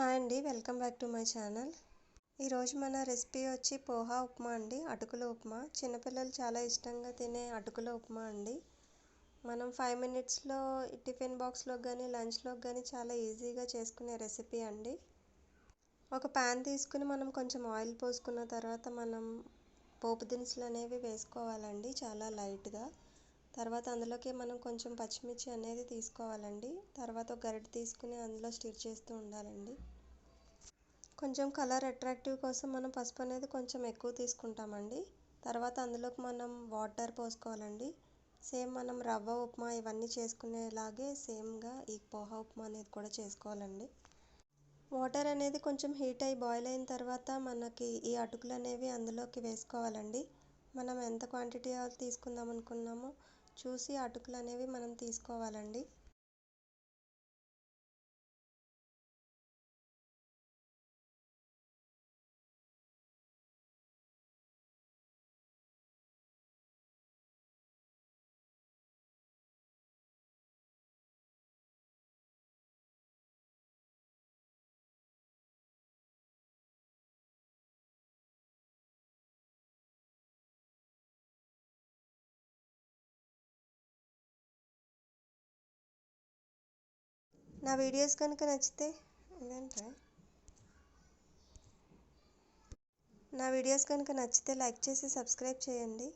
Hi అండి welcome back to my channel. ఈరోజు మన రెసిపీ వచ్చి పోహా ఉప్మా అండి అటుకుల ఉప్మా. చిన్నపిల్లలు చాలా ఇష్టంగా తినే అటుకుల ఉప్మా అండి. మనం ఫైవ్ మినిట్స్లో టిఫిన్ బాక్స్లోకి కానీ లంచ్లోకి కానీ చాలా ఈజీగా చేసుకునే రెసిపీ అండి. ఒక ప్యాన్ తీసుకుని మనం కొంచెం ఆయిల్ పోసుకున్న తర్వాత మనం పోపు దినుసులు అనేవి వేసుకోవాలండి చాలా లైట్గా. తర్వాత అందులోకి మనం కొంచెం పచ్చిమిర్చి అనేది తీసుకోవాలండి. తర్వాత గరిటె తీసుకుని అందులో స్టిర్ చేస్తూ ఉండాలండి. కొంచెం కలర్ అట్రాక్టివ్ కోసం మనం పసుపు అనేది కొంచెం ఎక్కువ తీసుకుంటామండి. తర్వాత అందులోకి మనం వాటర్ పోసుకోవాలండి. సేమ్ మనం రవ్వ ఉప్మా ఇవన్నీ చేసుకునేలాగే సేమ్గా ఈ పోహా ఉప్మా అనేది కూడా చేసుకోవాలండి. వాటర్ అనేది కొంచెం హీట్ అయ్యి బాయిల్ అయిన తర్వాత మనకి ఈ అటుకులు అనేవి అందులోకి వేసుకోవాలండి. మనం ఎంత క్వాంటిటీ తీసుకుందాం అనుకున్నామో చూసి అటుకులు అనేవి మనం తీసుకోవాలండి. నా వీడియోస్ కనుక నచ్చితే నా వీడియోస్ కనుక నచ్చితే లైక్ చేసి సబ్స్క్రైబ్ చేయండి.